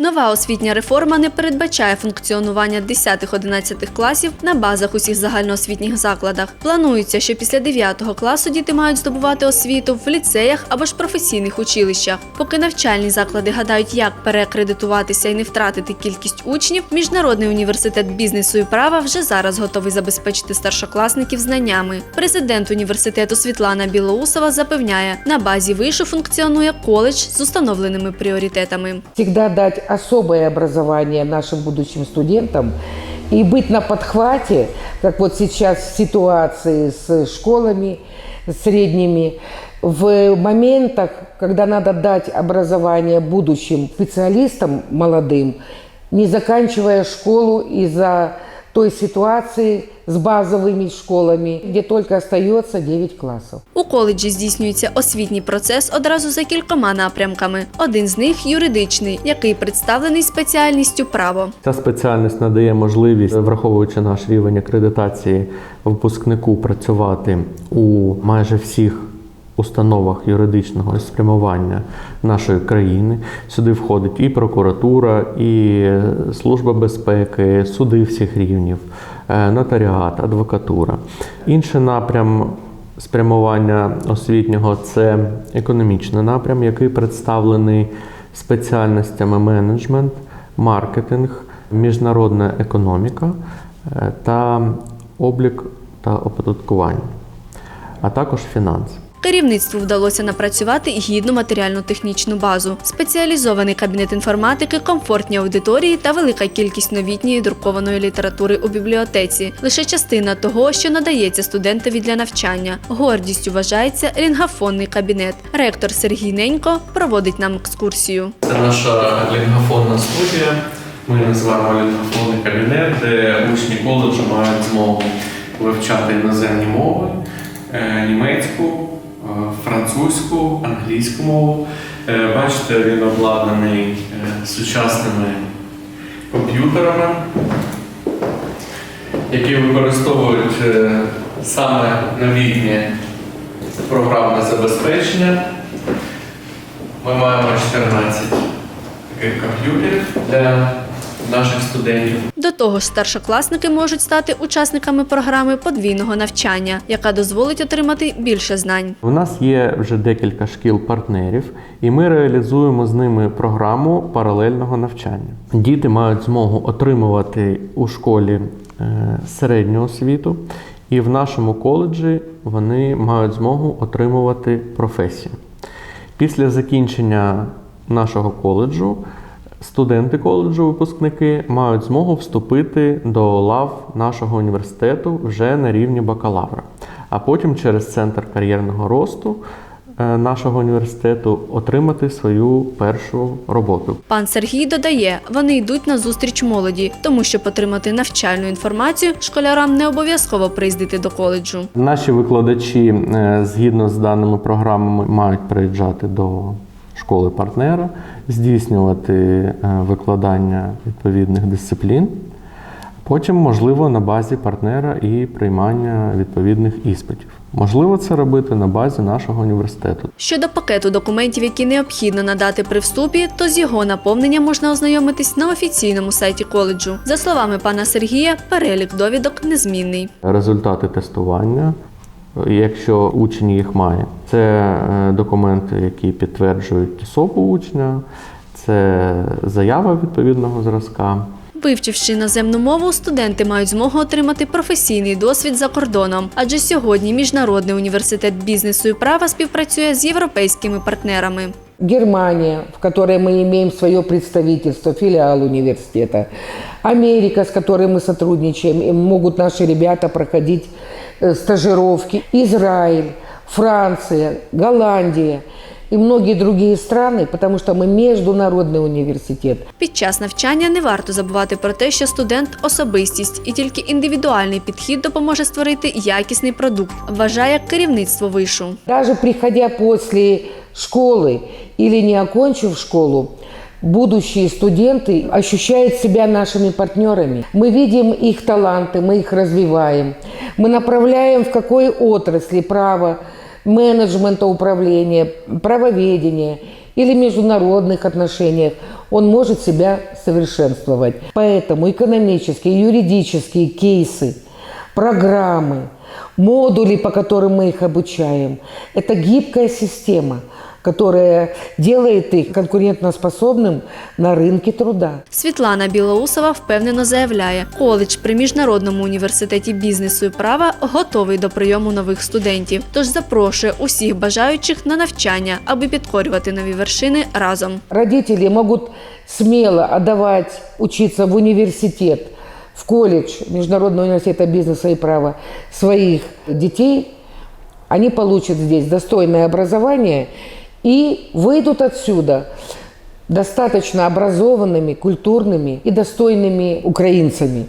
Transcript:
Нова освітня реформа не передбачає функціонування 10-11 класів на базах усіх загальноосвітніх закладах. Планується, що після 9 класу діти мають здобувати освіту в ліцеях або ж професійних училищах. Поки навчальні заклади гадають, як переакредитуватися і не втратити кількість учнів, міжнародний університет бізнесу і права вже зараз готовий забезпечити старшокласників знаннями. Президент університету Світлана Білоусова запевняє, на базі вишу функціонує коледж з установленими пріоритетами. всегда дать особое образование нашим будущим студентам и быть на подхвате, как вот сейчас в ситуации с школами средними, в моментах, когда надо дать образование будущим специалистам молодым, не заканчивая школу из-за той ситуации с базовыми школами, где только остается 9 классов. У коледжі здійснюється освітній процес одразу за кількома напрямками. Один з них юридичний, який представлений спеціальністю право. Ця спеціальність надає можливість, враховуючи наш рівень акредитації, випускнику працювати у майже всіх установах юридичного спрямування нашої країни. Сюди входить і прокуратура, і служба безпеки, суди всіх рівнів, е, нотаріат, адвокатура. Інший напрям спрямування освітнього це економічний напрям, який представлений спеціальностями менеджмент, маркетинг, міжнародна економіка е, та облік та оподаткування, а також фінанси. Керівництву вдалося напрацювати гідну матеріально-технічну базу, спеціалізований кабінет інформатики, комфортні аудиторії та велика кількість новітньої друкованої літератури у бібліотеці. Лише частина того, що надається студентові для навчання. Гордістю вважається лінгафонний кабінет. Ректор Сергій Ненько проводить нам екскурсію. Це наша лінгафонна студія. Ми називаємо лінгафонний кабінет, де учні коледжу мають змогу вивчати іноземні мови, е, німецьку, французьку, англійську мову. Е, Бачите, він обладнаний е, сучасними комп'ютерами, які використовують е, саме новітнє програмне забезпечення. Ми маємо 14 таких комп'ютерів для наших студентів. До того ж, старшокласники можуть стати учасниками програми подвійного навчання, яка дозволить отримати більше знань. У нас є вже декілька шкіл-партнерів, і ми реалізуємо з ними програму паралельного навчання. Діти мають змогу отримувати у школі е, середню освіту, і в нашому коледжі вони мають змогу отримувати професію. Після закінчення нашого коледжу студенти коледжу, випускники мають змогу вступити до лав нашого університету вже на рівні бакалавра, а потім через центр кар'єрного росту е, нашого університету отримати свою першу роботу. Пан Сергій додає, вони йдуть на зустріч молоді, тому щоб отримати навчальну інформацію, школярам не обов'язково приїздити до коледжу. Наші викладачі е, згідно з даними програмами мають приїжджати до школи партнера, здійснювати е, викладання відповідних дисциплін. Потім, можливо, на базі партнера і приймання відповідних іспитів. Можливо, це робити на базі нашого університету. Щодо пакету документів, які необхідно надати при вступі, то з його наповненням можна ознайомитись на офіційному сайті коледжу. За словами пана Сергія, перелік довідок незмінний. Результати тестування, якщо учень їх має, це е, документи, які підтверджують особу учня, це заява відповідного зразка. Вивчивши іноземну мову, студенти мають змогу отримати професійний досвід за кордоном, адже сьогодні міжнародний університет бізнесу і права співпрацює з європейськими партнерами. Германия, в которой мы имеем свое представительство, филиал университета. Америка, с которой мы сотрудничаем, и могут наши ребята проходить э, стажировки. Израиль, Франция, Голландия и многие другие страны, потому что мы международный университет. Під час навчання не варто забувати про те, що студент особистість, і тільки індивідуальний підхід допоможе створити якісний продукт, вважає керівництво вишу. Даже приходя после школы или не окончив школу, будущие студенты ощущают себя нашими партнерами. Мы видим их таланты, мы их развиваем. Мы направляем в какой отрасли право, менеджмента управления, правоведения или международных отношениях. он может себя совершенствовать. Поэтому экономические, юридические кейсы, программы, модули, по которым мы их обучаем, это гибкая система, которая делает их конкурентоспособным на рынке труда. Світлана Білоусова впевнено заявляє, коледж при міжнародному університеті бізнесу і права готовий до прийому нових студентів. Тож запрошує усіх бажаючих на навчання, аби підкорювати нові вершини разом. Родители могут смело отдавать учиться в университет, в колледж Международного университета бизнеса и права своих детей. Они получат здесь достойное образование и выйдут отсюда достаточно образованными, культурными и достойными украинцами.